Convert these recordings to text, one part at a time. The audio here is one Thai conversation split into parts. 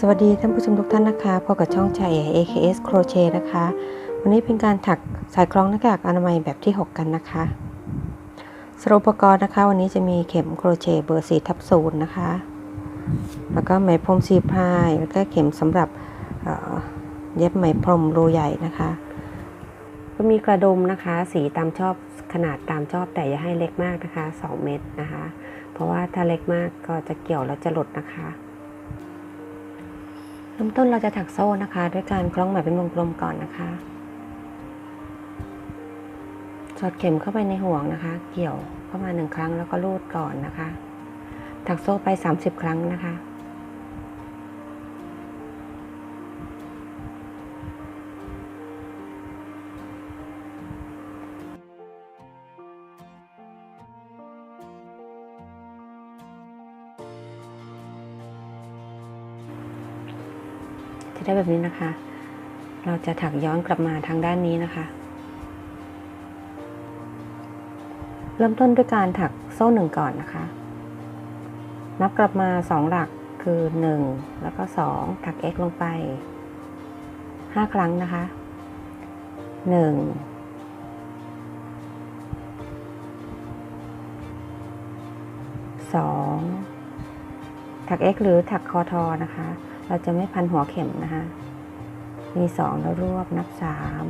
สวัสดีท่านผู้ชมทุกท่านนะคะพบกับช่องชาย AKS Crochet นะคะ วันนี้เป็นการถักสายคล้องหน้ากากอนามัยแบบที่ 6 กันนะคะสรุปอุปกรณ์นะคะ วันนี้จะมีเข็มโครเชต์เบอร์4ทับศูนย์นะคะ แล้วก็ไหมพรมสีพาย แล้วก็เข็มสำหรับเย็บไหมพรมรูใหญ่นะคะ ก็มีกระดุมนะคะ สีตามชอบขนาดตามชอบแต่อย่าให้เล็กมากนะคะ 2 เม็ดนะคะ เพราะว่าถ้าเล็กมากก็จะเกี่ยวแล้วจะหลุดนะคะ ริ่มต้นเราจะถักโซ่นะคะ ด้วยการคล้องไหมเป็นวงกลมก่อนนะคะ สอดเข็มเข้าไปในห่วงนะคะ เกี่ยวเข้ามาหนึ่งครั้งแล้วก็ลูดก่อนนะคะ ถักโซ่ไป 30 ครั้งนะคะ ได้แบบนี้นะคะ เราจะถักย้อนกลับมาทางด้านนี้นะคะ เริ่มต้นด้วยการถักโซ่หนึ่งก่อนนะคะ นับกลับมาสองหลักคือ 1 แล้วก็ 2 ถัก x ลงไป 5 ครั้งนะคะ 1 2 ถัก x หรือถักคอทอนะคะ เราจะไม่พันหัวเข็มนะคะ มีสองแล้วรวบนับสาม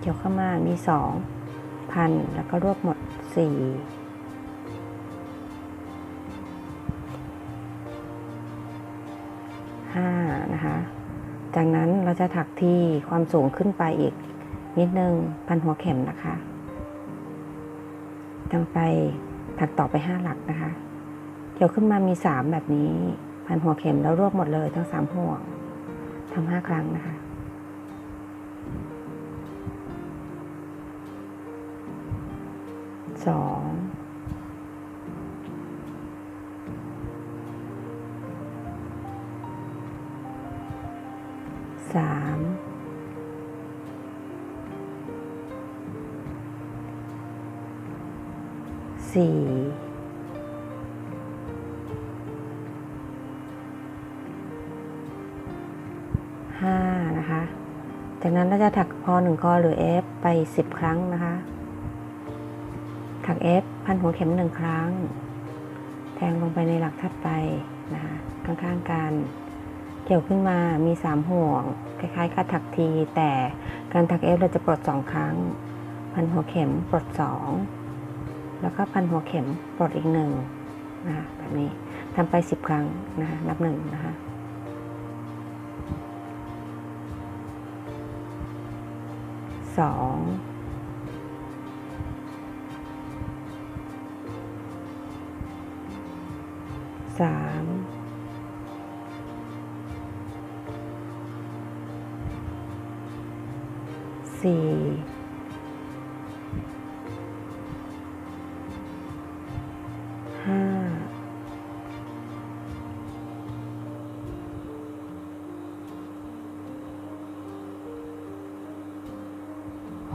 เกี่ยวเข้ามามีสองพันแล้วก็รวบหมดสี่ห้านะคะ จากนั้นเราจะถักที่ความสูงขึ้นไปอีกนิดนึงพันหัวเข็มนะคะตั้งไปถักต่อไปห้าหลักนะคะ เกี่ยวขึ้นมามีสามแบบนี้ พันหัวเข็มแล้วรวบหมดเลยทั้งสามห่วงทำห้าครั้งนะคะ สอง สาม สี่ นั้นเราจะถักพอหนึ่งคอหรือ F ไปสิบครั้งนะคะ ถัก F พันหัวเข็มหนึ่งครั้ง แทงลงไปในหลักถัดไปนะคะข้างๆกันเกี่ยวขึ้นมามีสามห่วง คล้ายๆกับถักทีแต่การถัก F เราจะปลดสองครั้ง พันหัวเข็มปลดสองแล้วก็พันหัวเข็มปลดอีกหนึ่งนะคะแบบนี้ทำไปสิบครั้งนะคะนับหนึ่งนะคะ สองสามสี่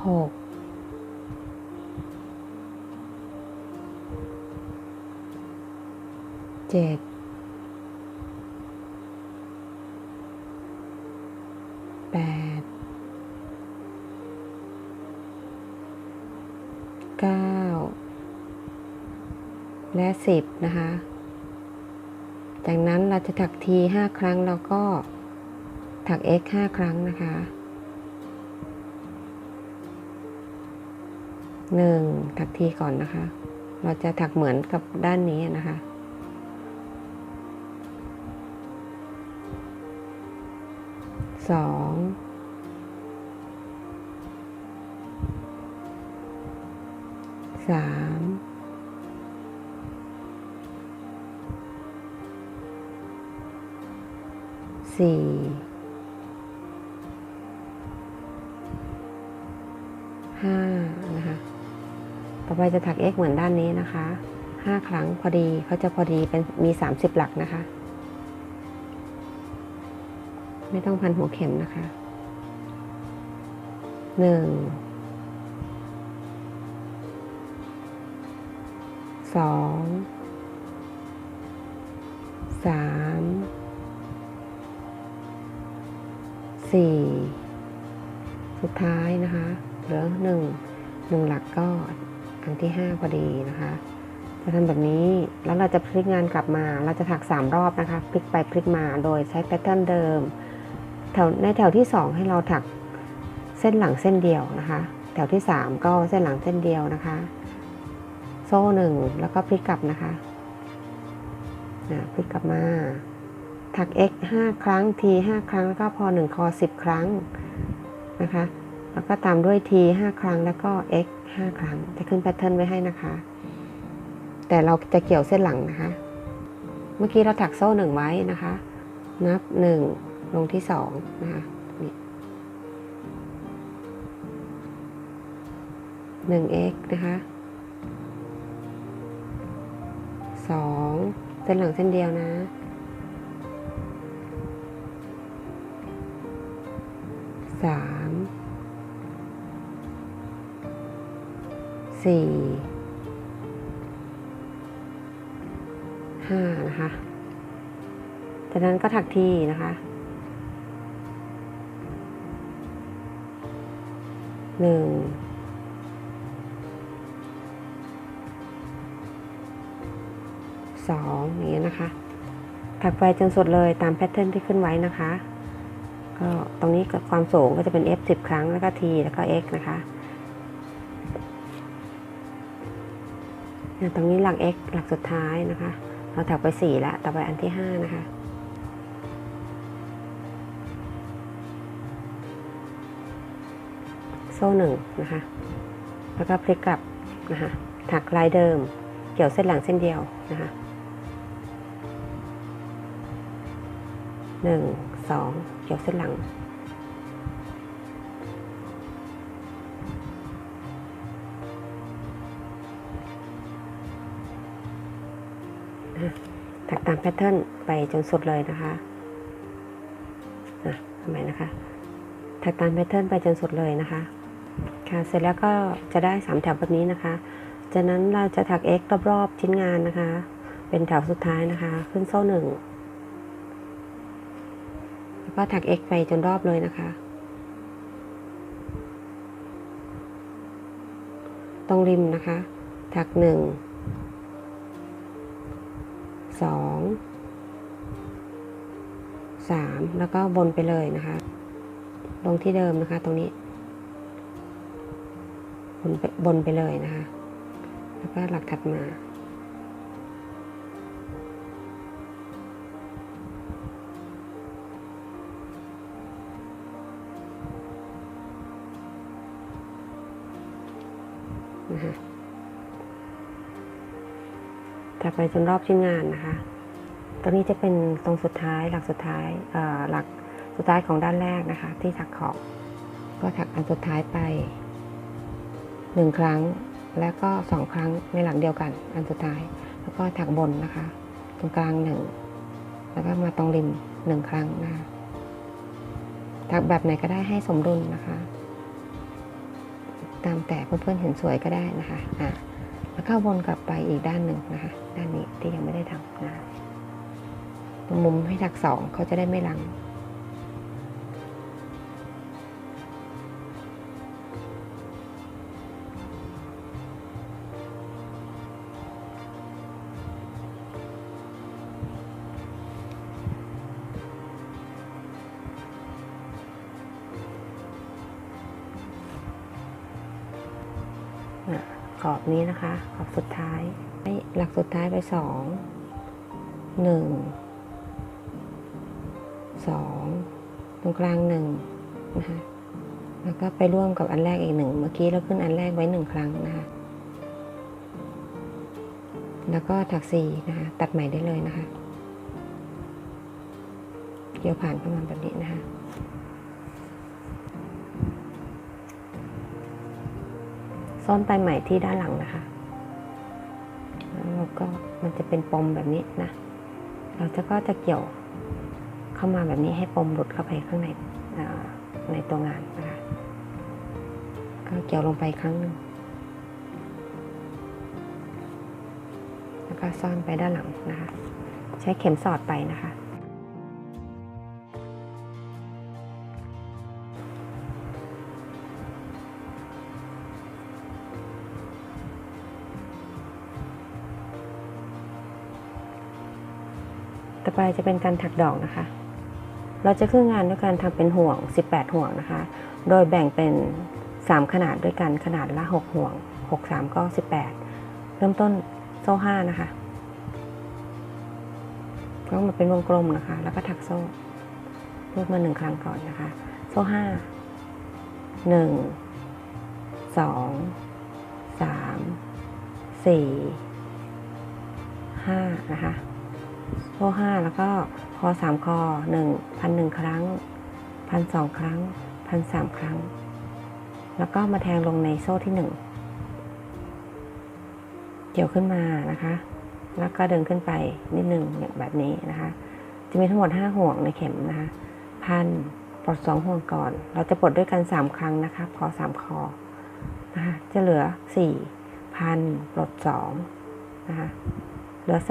หกเจ็ดแปดเก้าและสิบนะคะ จากนั้นเราจะถักทีห้าครั้งแล้วก็ถัก x ห้าครั้งนะคะ หนึ่งถักทีก่อนนะคะ เราจะถักเหมือนกับด้านนี้นะคะสองสามสี่ห้า ต่อไปจะถัก x เหมือนด้านนี้นะคะห้าครั้งพอดีเขาจะพอดีเป็นมีสามสิบหลักนะคะ ไม่ต้องพันหัวเข็มนะคะหนึ่งสองสามสี่สุดท้ายนะคะ เหลือหนึ่งหนึ่งหลักก็ อันที่ห้าพอดีนะคะ จะทำแบบนี้แล้วเราจะพลิกงานกลับมา เราจะถักสามรอบนะคะ พลิกไปพลิกมาโดยใช้แพทเทิร์นเดิมแถวในแถวที่สองให้เราถักเส้นหลังเส้นเดียวนะคะ แถวที่สามก็เส้นหลังเส้นเดียวนะคะ โซ่หนึ่งแล้วก็พลิกกลับนะคะนะพลิกกลับมาถัก x 5 ครั้ง t 5 ครั้ง แล้วก็พอ1คอ10 ครั้งนะคะ แล้วก็ตามด้วย t 5 ครั้งแล้วก็ x 5 ครั้ง จะขึ้นแพทเทิร์นไว้ให้นะคะ แต่เราจะเกี่ยวเส้นหลังนะคะ เมื่อกี้เราถักโซ่หนึ่งไว้นะคะ นับ 1 ลงที่2นะคะนี่หนึ่ง x นะคะสองเส้นหลังเส้นเดียวนะสาม สี่ห้านะคะ จากนั้นก็ถักทีนะคะหนึ่งสองอย่างเงี้ยนะคะ ถักไปจนสุดเลยตามแพทเทิร์นที่ขึ้นไว้นะคะ ก็ตรงนี้กับความสูงก็จะเป็น f 10 ครั้งแล้วก็ t แล้วก็ x นะคะ ตรงนี้หลัก x หลักสุดท้ายนะคะ เราถักไป4แล้วต่อไปอันที่ 5 นะคะ โซ่หนึ่งนะคะ แล้วก็พลิกกลับนะคะ ถักลายเดิม เกี่ยวเส้นหลังเส้นเดียวนะคะหนึ่งสองเกี่ยวเส้นหลังามแพทเทิร์นไปจนสุดเลยนะคะนะทำไมนะคะถักตามแพทเทิร์นไปจนสุดเลยนะคะ ค่ะ เสร็จแล้วก็จะได้สามแถวแบบนี้นะคะ จากนั้นเราจะถัก x รอบๆชิ้นงานนะคะ เป็นแถวสุดท้ายนะคะ ขึ้นโซ่หนึ่งแล้วก็ถัก x ไปจนรอบเลยนะคะ ตรงริมนะคะ ถักหนึ่ง สองสามแล้วก็บนไปเลยนะคะ ลงที่เดิมนะคะตรงนี้บนไปบนไปเลยนะคะ แล้วก็หลักถัดมา ไปจนรอบชิ้นงานนะคะตรงนี้จะเป็นตรงสุดท้ายหลักสุดท้ายหลักสุดท้ายของด้านแรกนะคะ ที่ถักขอบก็ถักอันสุดท้ายไปหนึ่งครั้งแล้วก็สองครั้งในหลังเดียวกัน อันสุดท้าย แล้วก็ถักบนนะคะ ตรงกลางหนึ่งแล้วก็มาตรงริมหนึ่งครั้งนะคะถักแบบไหนก็ได้ให้สมดุลนะคะ ตามแต่เพื่อนๆเห็นสวยก็ได้นะคะอะ แล้วก็วนกลับไปอีกด้านหนึ่งนะคะ ด้านนี้ที่ยังไม่ได้ทำนะตรงมุมให้ถักสองเขาจะได้ไม่ลัง ขอบนี้นะคะ ขอบสุดท้ายให้หลักสุดท้ายไปสองหนึ่งสองตรงกลางหนึ่งนะคะแล้วก็ไปร่วมกับอันแรกอีกหนึ่งเมื่อกี้เราขึ้นอันแรกไว้หนึ่งครั้งนะคะแล้วก็ถักสี่นะคะตัดใหม่ได้เลยนะคะ เกี่ยวผ่านเข้ามาแบบนี้นะคะ ซ่อนปลายไหม่ที่ด้านหลังนะคะแล้วก็มันจะเป็นปมแบบนี้นะ เราจะก็จะเกี่ยวเข้ามาแบบนี้ให้ปมหลุดเข้าไปข้างในในตัวงานนะคะ ก็เกี่ยวลงไปครั้งหนึ่งแล้วก็ซ่อนไปด้านหลังนะคะ ใช้เข็มสอดไปนะคะ อไปจะเป็นการถักดอกนะคะ เราจะครึ่งงานด้วยการทำเป็นห่วง 18 ห่วงนะคะ โดยแบ่งเป็น 3 ขนาดด้วยกันขนาดละ 6 ห่วง 6 3 ก็ 18 เริ่มต้นโซ่ 5 นะคะก็มาเป็นวงกลมนะคะ แล้วก็ถักโซ่รูดมาหนึ่งครั้งก่อนนะคะ โซ่5 1 2 3 4 5นะคะ ข้อ5แล้วก็คอ3คอ1พันหนึ่งครั้งพันสองครั้งพันสามครั้ง แล้วก็มาแทงลงในโซ่ที่ 1 เกี่ยวขึ้นมานะคะ แล้วก็ดึงขึ้นไปนิดหนึ่งแบบนี้นะคะ จะมีทั้งหมด 5 ห่วงในเข็มนะคะ พันปลดสองห่วงก่อน เราจะปลดด้วยกัน 3 ครั้งนะคะคอ3คอนะคะจะเหลือ4พันปลด2นะคะเหลือ 3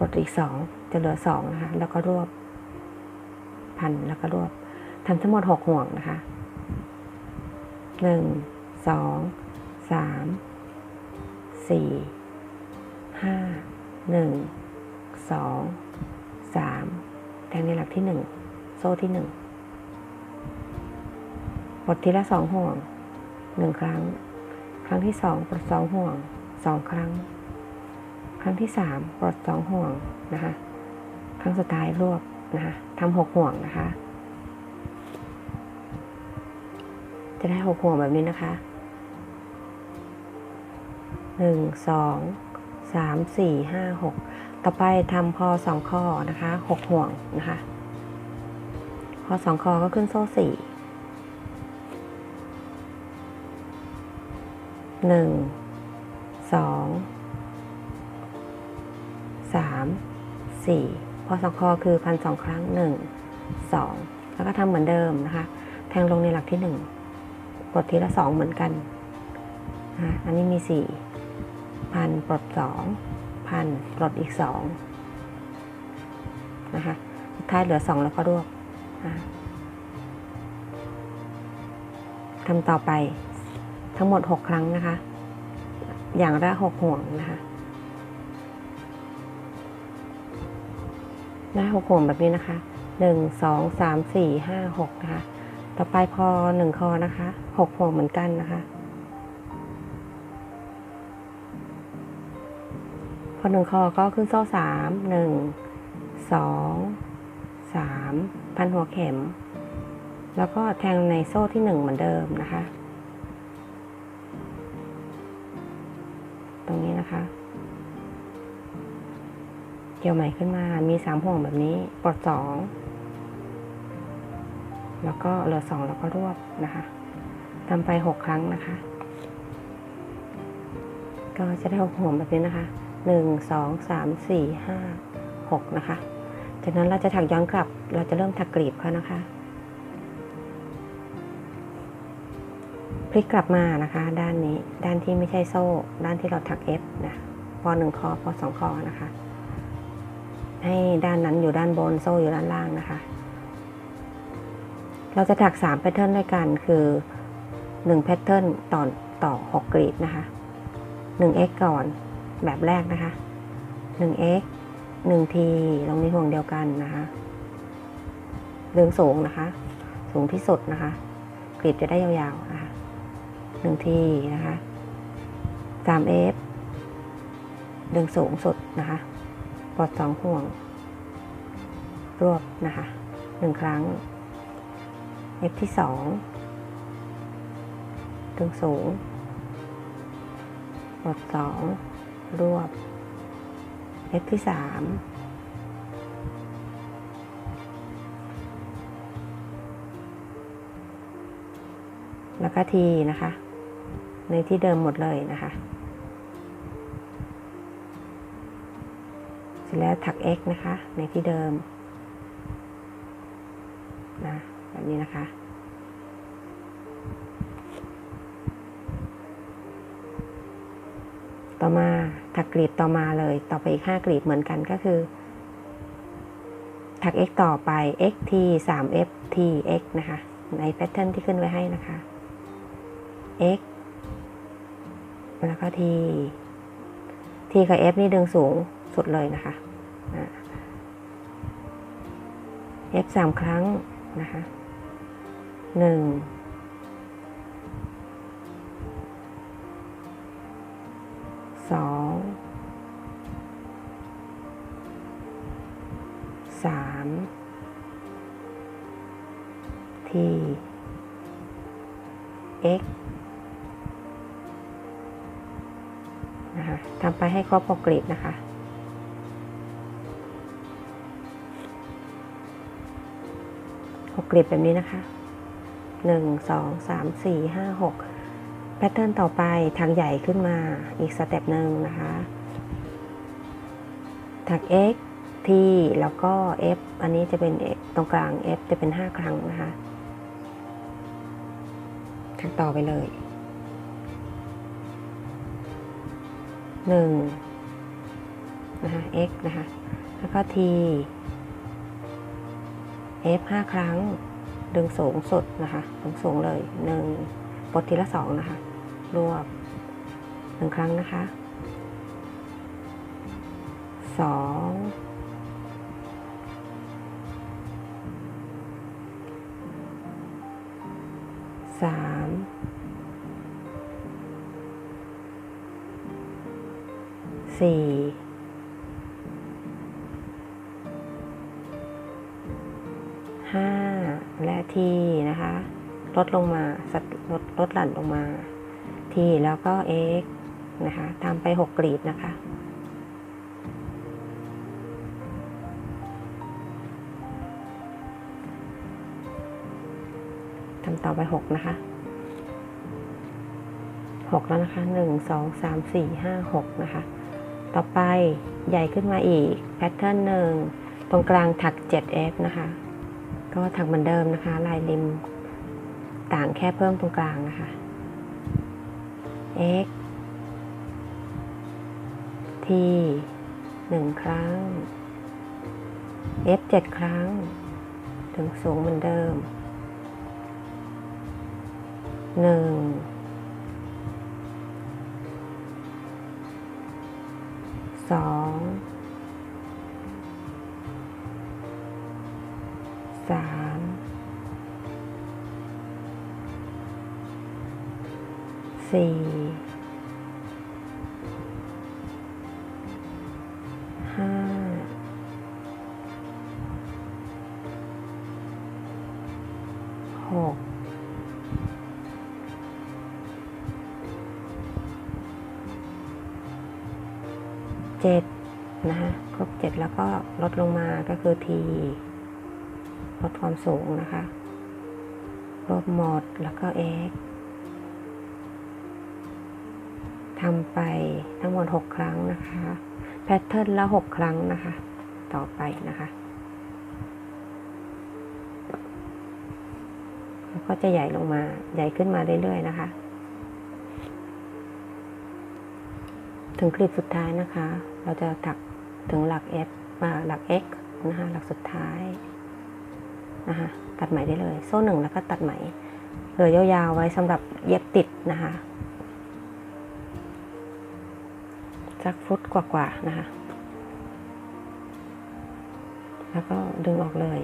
กดอีกสองจะเหลือสองนะคะ แล้วก็รวบ พันแล้วก็รวบทำทั้งหมดหกห่วงนะคะหนึ่งสองสามสี่ห้าหนึ่งสองสามแทงในหลักที่หนึ่งโซ่ที่หนึ่งปลดทีละสองห่วงหนึ่งครั้ง ครั้งที่สองปลดสองห่วงสองครั้ง ครั้งที่สามปลดสองห่วงนะคะครั้งสุดท้ายรวบนะคะทำหกห่วงนะคะ จะได้หกห่วงแบบนี้นะคะหนึ่งสองสามสี่ห้าหกต่อไปทำพอสองข้อนะคะหกห่วงนะคะ พอสองคอก็ขึ้นโซ่สี่หนึ่งสอง 4พอสองคอคือพันสองครั้ง 1 2 แล้วก็ทำเหมือนเดิมนะคะ แทงลงในหลักที่ 1 กดทีละ 2 เหมือนกันนะอันนี้มี 4 พันปลด 2 พันปลดอีก 2 นะคะสุดท้ายเหลือ 2 แล้วก็รวบนะทำต่อไปทั้งหมด 6 ครั้งนะคะ อย่างละ 6 ห่วงนะคะ ได้หกห่วงแบบนี้นะคะหนึ่งสองสามสี่ห้าหกนะคะ ต่อไปพอหนึ่งคอนะคะหกห่วงเหมือนกันนะคะพอหนึ่งคอก็ขึ้นโซ่สามหนึ่งสองสามพันหัวเข็ม แล้วก็แทงในโซ่ที่หนึ่งเหมือนเดิมนะคะ ตรงนี้นะคะ เกี่ยวใหม่ขึ้นมา มีสามห่วงแบบนี้ ปลดสองแล้วก็เหลือสองแล้วก็รวบนะคะทำไปหกครั้งนะคะ ก็จะได้หกห่วงแบบนี้นะคะหนึ่งสองสามสี่ห้าหกนะคะ จากนั้นเราจะถักย้อนกลับ เราจะเริ่มถักกลีบเขานะคะ พลิกกลับมานะคะ ด้านนี้ ด้านที่ไม่ใช่โซ่ ด้านที่เราถักเอฟนะพอหนึ่งคอพอสองคอนะคะ ให้ด้านนั้นอยู่ด้านบนโซ่อยู่ด้านล่างนะคะ เราจะถัก3แพทเทิร์นด้วยกันคือ1แพทเทิร์นต่อต่อ6กรีดนะคะ 1x ก่อนแบบแรกนะคะ 1x 1ทีลงในห่วงเดียวกันนะคะดึงสูงนะคะ สูงที่สุดนะคะกรีดจะได้ยาวๆนะคะ1ทีนะคะ 3f ดึงสูงสุดนะคะ ดสองห่วง รวบนะคะหนึ่งครั้ง F ที่สองดึงสูงปลดสองรวบ F ที่สามแล้วก็ทีนะคะ ในที่เดิมหมดเลยนะคะ สร็จแล้วถัก x นะคะ ในที่เดิมนะแบบนี้นะคะ ต่อมาถักกลีบต่อมาเลย ต่อไปอีก 5 กลีบเหมือนกันก็คือ ถัก x ต่อไป x t 3 f t x นะคะ ในแพทเทิร์นที่ขึ้นไว้ให้นะคะ x แล้วก็ t t กับ f นี่ดึงสูง สุดเลยนะคะอ่า f สามครั้งนะคะหนึ่งสองสามที x นะคะทำไปให้ครบหกกลีบนะคะ กลีบแบบนี้นะคะหนึ่งสองสามสี่ห้าหกแพทเทิร์นต่อไปทางใหญ่ขึ้นมาอีกสเต็ปหนึ่งนะคะถัก x t แล้วก็ f อันนี้จะเป็นตรงกลาง f จะเป็น 5 ครั้งนะคะถักต่อไปเลยหนึ่งนะคะ x นะคะ แล้วก็ t F 5 ครั้ง ดึงสูงสุดนะคะดึงสูงเลยหนึ่งปลดทีละสองนะคะ รวบหนึ่งครั้งนะคะสอง สามสี่ห้าและทีนะคะ ลดลงมาลดลดหลั่นลงมาทีแล้วก็ x นะคะทำไป 6กลีบนะคะ ทำต่อไป 6 นะคะ 6 แล้วนะคะ 1 2 3 4 5 6 นะคะ ต่อไปใหญ่ขึ้นมาอีก แพทเทิร์นหนึ่งตรงกลางถัก 7f นะคะ ก็ถักเหมือนเดิมนะคะ ลายริมต่างแค่เพิ่มตรงกลางนะคะ x t หนึ่งครั้ง f เจ็ดครั้ง ถึงสูงเหมือนเดิมหนึ่งสอง สามสี่ห้าหกเจ็ดนะคะครบเจ็ดแล้วก็ลดลงมาก็คือที ลดความสูงนะคะรวบหมดแล้วก็ x ทำไปทั้งหมด 6 ครั้งนะคะ แพทเทิร์นละ 6 ครั้งนะคะ ต่อไปนะคะ แล้วก็จะใหญ่ลงมา ใหญ่ขึ้นมาเรื่อย ๆ นะคะ ถึงคลิปสุดท้ายนะคะ เราจะถักถึงหลัก f มาหลัก x นะคะ หลักสุดท้าย นะคะตัดไหมได้เลย โซ่หนึ่งแล้วก็ตัดไหมเหลือยาวๆไว้สำหรับเย็บติดนะคะสักฟุตกว่าๆนะคะ แล้วก็ดึงออกเลย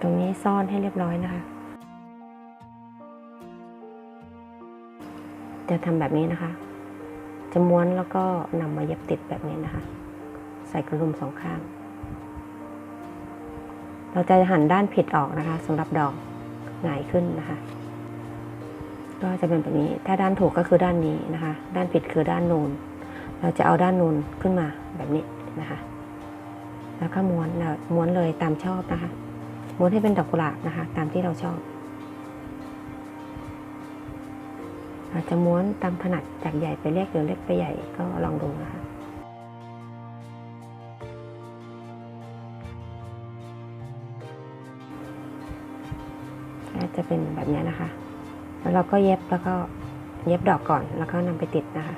ตรงนี้ซ่อนให้เรียบร้อยนะคะ จะทำแบบนี้นะคะ จะม้วนแล้วก็นำมาเย็บติดแบบนี้นะคะ ใส่กระดุมสองข้าง เราจะหันด้านผิดออกนะคะสำหรับดอกหงายขึ้นนะคะ ก็จะเป็นแบบนี้ ถ้าด้านถูกก็คือด้านนี้นะคะ ด้านผิดคือด้านนูน เราจะเอาด้านนูนขึ้นมาแบบนี้นะคะ แล้วก็ม้วนม้วนเลยตามชอบนะคะ ม้วนให้เป็นดอกกุหลาบนะคะ ตามที่เราชอบเราจะม้วนตามถนัดจากใหญ่ไปเล็กหรือเล็กไปใหญ่ก็ลองดูนะคะ จะเป็นแบบนี้นะคะ แล้วเราก็เย็บแล้วก็เย็บดอกก่อนแล้วก็นำไปติดนะคะ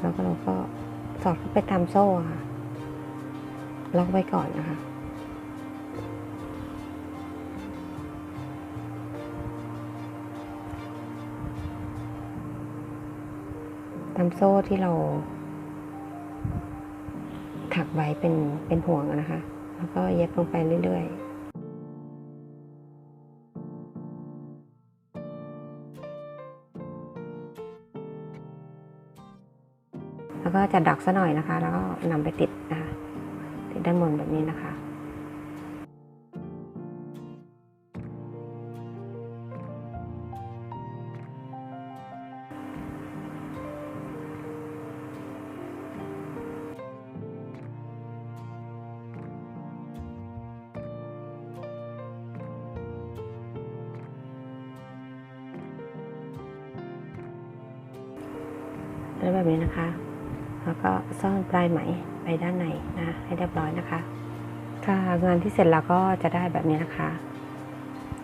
แล้วก็เราก็สอดเข้าไปตามโซ่ค่ะ ล็อกไว้ก่อนนะคะตามโซ่ที่เรา ถักไว้เป็นเป็นห่วงนะคะ แล้วก็เย็บลงไปเรื่อยๆ จัดดอกซะหน่อยนะคะ แล้วก็นำไปติดนะคะติดด้านบนแบบนี้นะคะแล้วแบบนี้นะคะ แล้วก็ซ่อนปลายไหมไปด้านในนะให้เรียบร้อยนะคะ ค่ะงานที่เสร็จแล้วก็จะได้แบบนี้นะคะ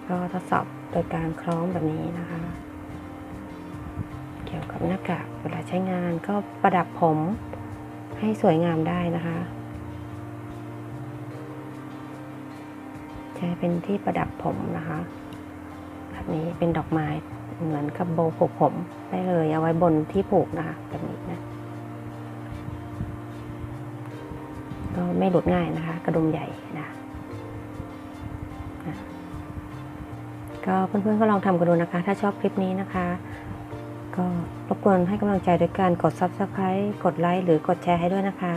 ก็ทดสอบโดยการคล้องแบบนี้นะคะ เกี่ยวกับหน้ากากเวลาใช้งานก็ประดับผมให้สวยงามได้นะคะ ใช้เป็นที่ประดับผมนะคะแบบนี้เป็นดอกไม้เหมือนกับโบผูกผมได้เลยเอาไว้บนที่ผูกนะคะแบบนี้นะ ไม่หลุดง่ายนะคะ กระดุมใหญ่นะอะก็เพื่อนๆก็ลองทำกันดูนะคะ ถ้าชอบคลิปนี้นะคะ ก็รบกวนให้กำลังใจด้วยการกด Subscribe กดไลค์หรือกดแชร์ให้ด้วยนะคะ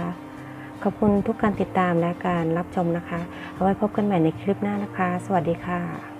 ขอบคุณทุกการติดตามและการรับชมนะคะ เอาไว้พบกันใหม่ในคลิปหน้านะคะ สวัสดีค่ะ